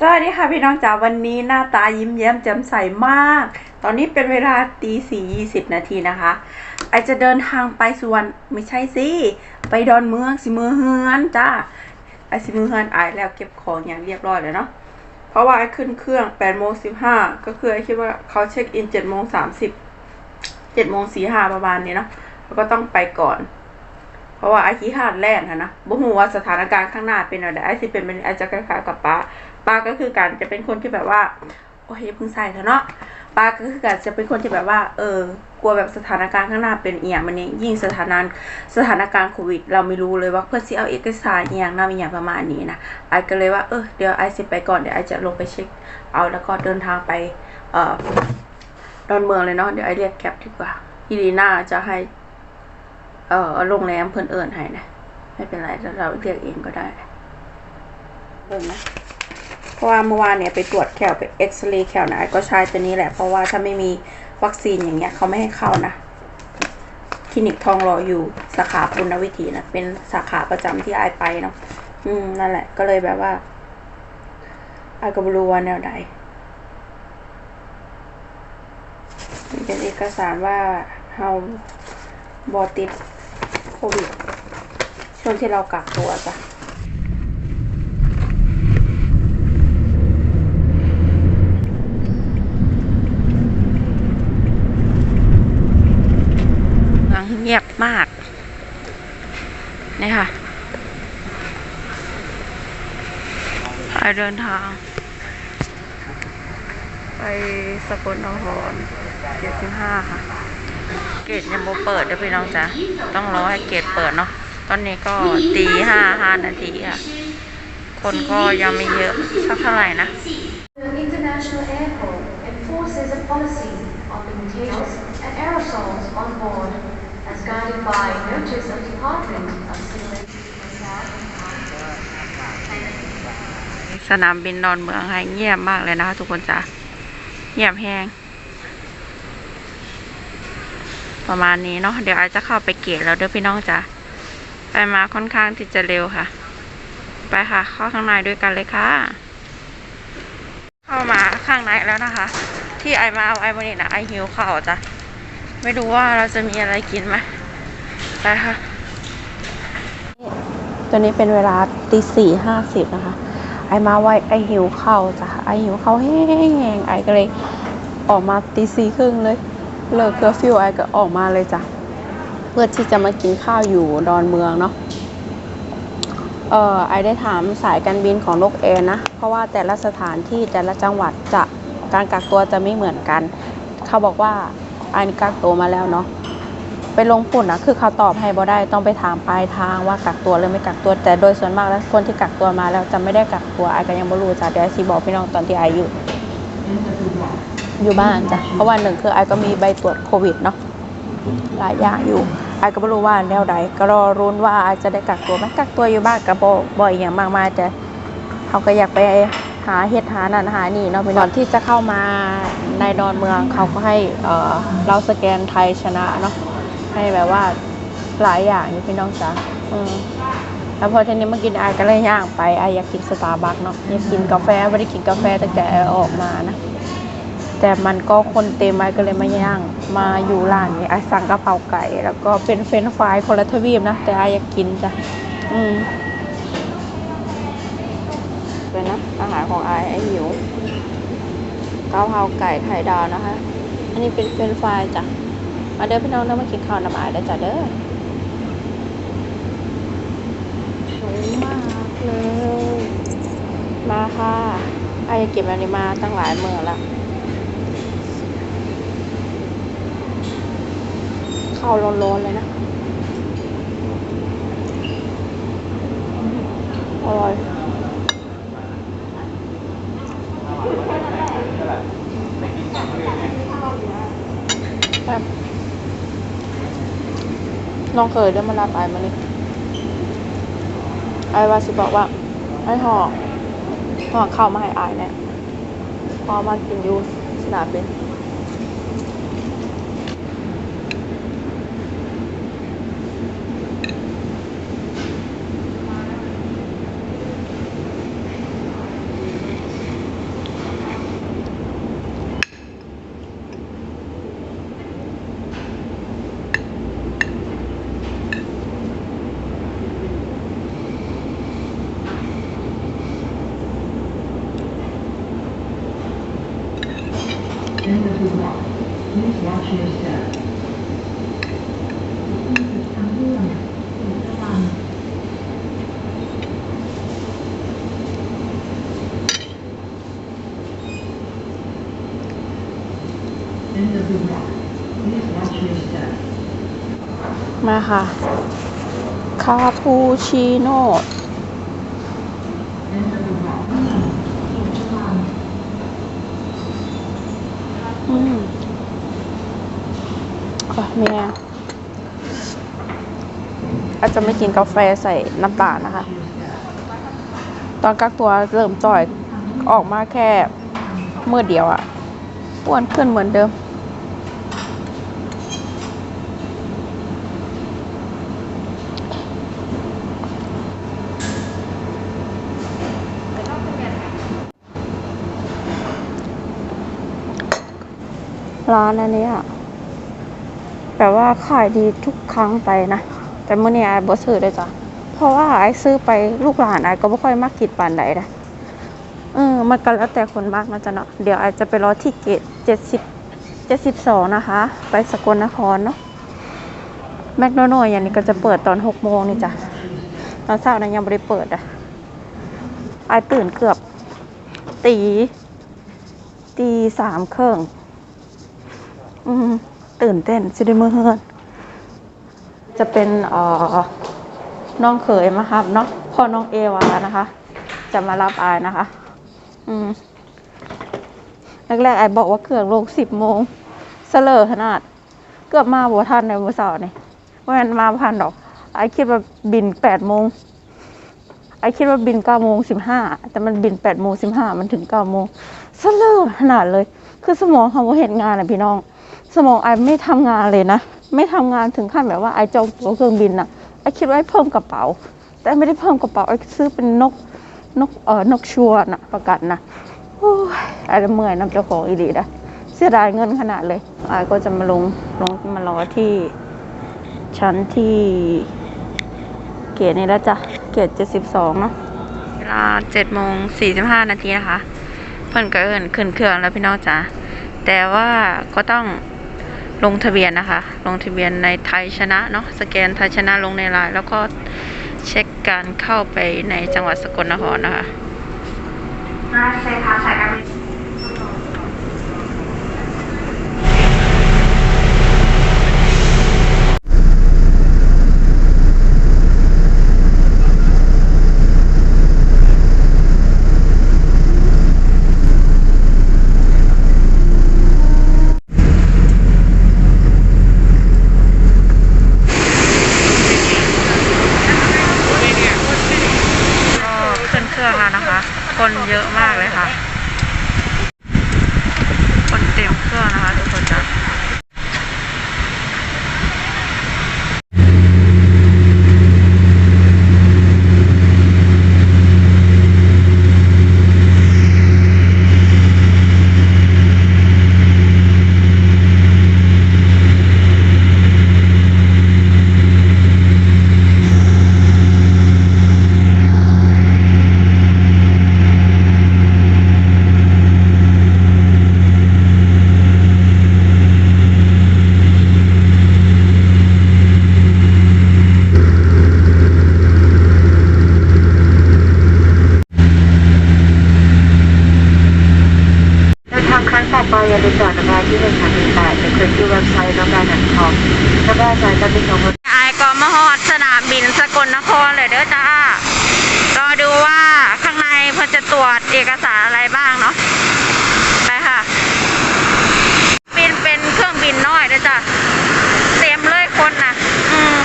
สวัสดีค่ะพี่น้องจ๋าวันนี้หน้าตายิ้มแย้มแจ่มใสมาก ตอนนี้เป็นเวลาตีสี่ยี่สิบนาทีนะคะไอจะเดินทางไปสุวรรณไม่ใช่สิไปดอนเมืองสิมือเฮือนจ้าไอสิมือเฮือนไอแล้วเก็บของอย่างเรียบร้อยแล้วเนาะเพราะว่าไอขึ้นเครื่องแปดโมงสิบห้าก็คือไอคิดว่าเขาเช็คอินเจ็ดโมงสามสิบเจ็ดโมงสี่ห้าประมาณนี้เนาะแล้วก็ต้องไปก่อน เพราะว่าไอขี้ขาดแล่นะนะบ่ฮู้ว่าสถานการณ์ข้างหน้าเป็นอะไรไอสิเป็นเป็นไอจะคล้ายๆกับป้า ป้าก็คือการจะเป็นคนที่แบบว่า โอ้ยย่าเพิ่งใส่เถอะเนาะป้าก็คือการจะเป็นคนที่แบบว่า เออกลัวแบบสถานการณ์ข้างหน้าเป็นเอียงมันนี้ยิ่งสถานการณ์สถานการณ์โควิด เราไม่รู้เลยว่าเพื่อนสิเอาเอกสารเอียงหนำอียงประมาณนี้นะไอก็เลยว่าเออเดี๋ยวไอสิไปก่อนเดี๋ยวไอจะลงไปเช็ค เอาแล้วก็เดินทางไปเอ่อดอนเมืองเลยเนาะเดี๋ยวไอเรียกแคปดีกว่าพี่ลีน่าจะให้ เอ่อโรงแรมเพิ่อนเอิญให้นะไม่เป็นไรเราเรียกเองก็ได้เบิ่งนะ เพราะว่าเมื่อวานเนี่ยไปตรวจแคลไปเอ็กซเรย์แคลนะก็ใช้ตัวนี้แหละเพราะว่าถ้าไม่มีวัคซีนอย่างเงี้ยเขาไม่ให้เข้านะคลินิกทองหล่ออยู่สาขาปุณวิถีนะเป็นสาขาประจำที่ไอไปเนาะอืมนั่นแหละ ก็เลยแบบว่าไอายก็บรู้ว่าแนวใดมันเป็นเอกสารว่าเฮาบอติดโควิดช่วงที่เรากักตัวจ้ะเมืองเงียบมาก นี่ค่ะไปเดินทาง ไปสกลนครเจ็ดสิบห้าค่ะ เกตยังโบเปิดเด้อพี่น้องจ้ะต้องรอให้เกตเปิดเนาะตอนนี้ก็ตีห้าห้านาทีค่ะ คนก็ยังไม่เยอะสักเท่าไหร่นะ international airport enforces a policy on contagions and aerosols on board as guided by notice of Department สนามบินดอนเมืองค่ะเงียบมากเลยนะคะทุกคนจ้ะเงียบแห้งประมาณนี้เนาะเดี๋ยวอาจจะเข้าไปเกตแล้วเด้อพี่น้องจ้ะไปมาค่อนข้างที่จะเร็วค่ะ ไปค่ะ เข้าข้างในด้วยกันเลยค่ะ เข้ามาข้างในแล้วนะคะ ที่ไอมาเอาไอวันนี้นะไอหิวข้าวจ้ะไม่รู้ว่าเราจะมีอะไรกินไหมไปค่ะ ตอนนี้เป็นเวลาตีสี่ห้าสิบนะคะ ไอมาไว้ไอหิวข้าวจ้ะไอหิวข้าวแห้งไอก็เลยออกมาตีสี่ครึ่งเลยเลิกเคอร์ฟิวไอก็ออกมาเลยจ้ะเพื่อที่จะมากินข้าวอยู่ดอนเมืองเนาะเออไอได้ถามสายการบินของนกแอร์นะ เพราะว่าแต่ละสถานที่แต่ละจังหวัดจะการกักตัวจะไม่เหมือนกัน เขาบอกว่าไอกักตัวมาแล้วเนาะ ไปลงปุ่นนะคือเขาตอบให้บ่ได้ต้องไปถามปลายทางว่ากักตัวหรือไม่กักตัว แต่โดยส่วนมากแล้วคนที่กักตัวมาแล้วจะไม่ได้กักตัวไอก็ยังไม่รู้จ้ะเดี๋ยวไอซีบอกพี่น้องตอนที่ไออยู่อยู่บ้านจ้ะเพราะว่าหนึ่งคือไอก็มีใบตรวจโควิดเนาะหลายอย่างอยู่ไอก็ไม่รู้ว่าแนวใดก็รอรุ้นว่าไอจะได้กักตัวไหมกักตัวอยู่บ้านกับบ่อยอย่างมากมายแต่เขาก็อยากไปหาเฮ็ดหานั่นหานี่เนาะพี่น้องที่จะเข้ามาในดอนเมืองเขาก็ให้เเราสแกนไทยชนะเนาะ ให้แบบว่าหลายอย่างอยู่พี่น้องจ๋าอืมแล้วพอทีนี้มากินไอาก็เลยย่างไปไอาอยากกินสตาร์บัคเนาะอยากกินกาแฟไม่ได้กินกาแฟตั้งแต่อออกมานะ แต่มันก็คนเต็มไอก็เลยมาย่างมาอยู่ร้านนี้ไอาสั่งกะเพราไก่ แล้วก็เป็นเฟรนฟรายคนละทวีปนะ แต่ไอาอยากกินจ้ะอืมเป็นนะอาหารของไอไอหิวกะเพราไก่ไข่ดาวนะคะ อันนี้เป็นเฟรนฟรายจ้ะ มาเด้อพี่น้องเด้อมากินข้าวน้ำอายได้อจ้ะเด้อสวยมากเลย มาค่ะอายเก็บอันนี้มาตั้งหลายเมื่อละข้าวร้อนๆเลยนะ อร่อยแบบ น้องเคยได้มารับไอ้มานี่ไอ้ว่าสิบอกว่าไอ้หอกหอกเข้ามาให้ไอ้เนี่ยพอมากินอยู่สนามบิน of the walk. Please watch your step. ทางเลื่อน ระวัง End of the walk. Please watch your step. มาค่ะ คาปูชิโน่ End of the walk. ระวัง อืม อะเมียอาจจะไม่กินกาแฟใส่น้ำตาลนะคะ ตอนกักตัวเริ่มจ่อยออกมาแค่เมื่อเดียวอะอ้วนขึ้นเหมือนเดิมร้านอันนี้ย แบบว่าขายดีทุกครั้งไปนะ แต่เมื่อนี้ไอ้บ่ซื้อเลยจ้ะเพราะว่าไอ้ซื้อไปลูกหลานไอ้ก็บ่ค่อยมักกินปานใดนะเออมันก็แล้วแต่คนมากนะจ๊ะเนาะเดี๋ยวไอ้จะไปรอที่เกตเจ็ดสิบเจ็ดสิบสองนะคะ ไปสกลนครเนาะแมคโดนัลด์อย่างนี้ก็จะเปิดตอนหกโมงนี่จ้ะตอนเช้านะยังไม่ได้เปิดอะไอ้ตื่นเกือบตีตีสามเครึ่อง อืม ตื่นเต้นสิได้มือเฮือนจะเป็นออน้องเขยมาครับเนาะพ่อน้องเอวานะคะ จะมารับอายนะคะ อืมแรกๆไอายบอกว่าเครื่องลงสิบโมงเสลอขนาด เกือบมาบัวทันในวันเสาร์นี่ว่ามันมาพันดอก ไอคิดว่าบินแปดโมงไอคิดว่าบินเก้าโมงสิบห้าแต่มันบินแปดโมงสิบห้ามันถึงเก้าโมงเสลอขนาดเลย คือสมองเขาเห็นงานอะพี่น้อง สมองไอไม่ทำงานเลยนะ ไม่ทำงานถึงขั้นแบบว่าไอจองตั๋วเครื่องบินอะไอคิดว่าไอเพิ่มกระเป๋า แต่ไม่ได้เพิ่มกระเป๋าไอซื้อเป็นนกนกเอ่อนกชัวนะประกันนะโอ้ยไอละเมื่อยน้ำเจ้าของอีดีนะเสียดายเงินขนาดเลยไอก็จะมาลงลงมารอที่ชั้นที่เกตนี่แล้วจ้ะเกตเจ็ดสิบสองเนาะเวลาเจ็ดโมงสี่สิบห้านาทีนะคะ เพิ่นก็เอินขึ้นเครื่องแล้วพี่น้องจ๋า แต่ว่าก็ต้องลงทะเบียนนะคะ ลงทะเบียนในไทยชนะเนาะสแกนไทยชนะลงในไลน์แล้วก็เช็คการเข้าไปในจังหวัดสกลนครนะคะก็ขึ้นเครื่องแล้วนะคะ คนเยอะมากเลยค่ะ คนเต็มเครื่องนะคะทุกคนจ้ะเดินทางครั้งต่อไปอย่าลืมจอดนะคะที่สถานีแปดจะ ขึ้นที่เว็บไซต์น้องการนันทองน้องการจะมีของไอก็มาฮอดสนามบินสกลนครเลยเด้อจ้ารอดูว่าข้างในเพิ่นจะตรวจเอกสารอะไรบ้างเนาะไปค่ะ บินเป็นเครื่องบินน้อยเด้อจ้ะเต็มเลยคนนะอืม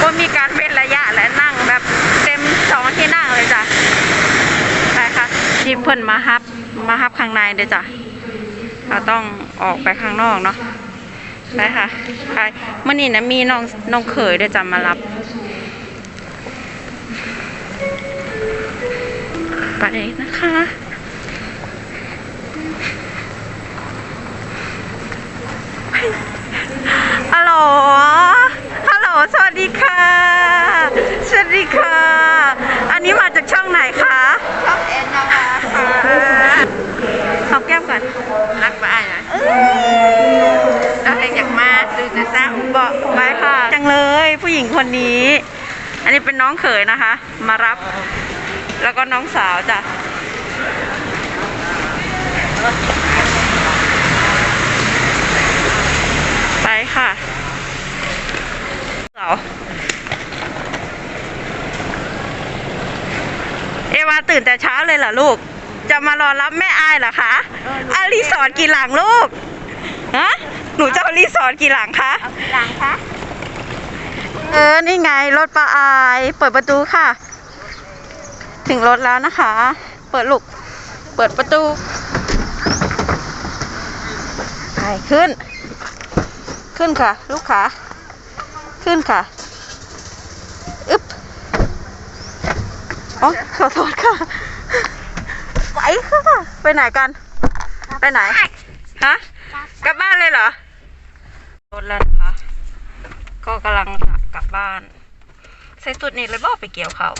ก็มีการเว้นระยะและนั่งแบบเต็มสองที่นั่งเลยจ้ะไปค่ะทีมเพิ่นมาฮับมาฮับข้างในเด้อจ้ะเราต้องออกไปข้างนอกเนาะ นะค่ะไปเมื่อนี้นะมีน้องน้องเขยเด้จะมารับ ไปนะคะฮัลโหล ฮัลโหล สวัสดีค่ะ สวัสดีค่ะ อันนี้มาจากช่องไหนคะ ช่องเอ็นนะคะค่ะหอมแก้มก่อน รักไปอะ ญิงคนนี้ อันนี้เป็นน้องเขยนะคะ มารับ แล้วก็น้องสาวจ้ะไปค่ะสาวเอวาตื่นแต่เช้าเลยเหรอลูก จะมารอรับแม่อายเหรอคะอารีสอร์ทกี่หลังลูกฮะหนูจะเอารีสอร์ทกี่หลังคะ เอากี่หลังคะ เออ นี่ไงรถป้าอาย เปิดประตูค่ะ ถึงรถแล้วนะคะ เปิดลูก เปิดประตูไปขึ้น ขึ้นค่ะ ลูกขาขึ้นค่ะ อึ๊บอ๋อขอโทษค่ะ ไปค่ะ ไปไหนกัน ไปไหน ฮะ กลับบ้านเลยเหรอรถแล้วนะคะ ก็กำลังจะ บบ้าน ใส่สุดนี้เลยบอกไปเกี่ยวเขา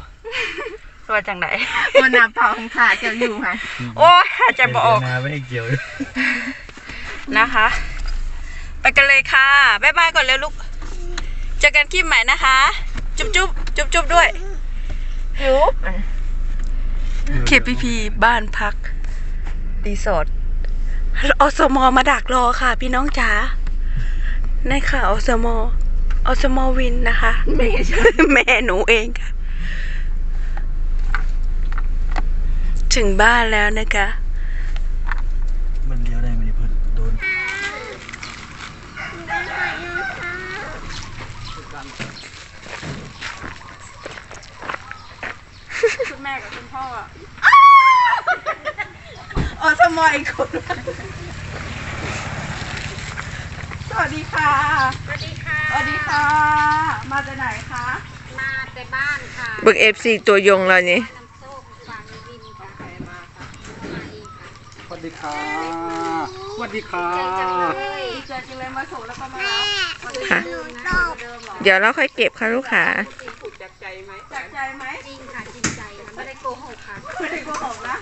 ตัวจังไหนวันนับเผาของขาเกี่ยวอยู่ค่ะ โอ้ยหายใจบออกนาไม่ให้เกี่ยวนะคะ ไปกันเลยค่ะ บ๊ายบายก่อนเร็วลูก เจอกันคลิปใหม่นะคะ จุ๊บจุ๊บจุ๊บจุ๊บด้วยยุบ KPP บ้านพักรีสอร์ทอสมมาดักรอค่ะ พี่น้องจ๋าในค่ะอสมอ สมวินนะคะ แม่แม่หนูเองค่ะ ถึงบ้านแล้วนะคะ มันเลี้ยวได้ไหมเนี่ยเพิ่นโดนคุณแม่กับคุณพ่ออสมอีกคน สวัสดีค่ะ สวัสดีค่ะ สวัสดีค่ะ มาจากไหนคะ มาแต่บ้านค่ะเบิกเอฟซีตัวยงเรานี่น้ำส้มฟังวินค่ะมาค่ะมาเองค่ะสวัสดีค่ะสวัสดีค่ะใจจังเลยดีใจจริงเลยมาส่งแล้วก็มารับค่ะลืมนะเดิมเหรอเดี๋ยวเราค่อยเก็บค่ะลูกค้าจากใจไหมจริงค่ะจริงใจค่ะไม่ได้โกหกค่ะไม่ได้โกหกนะ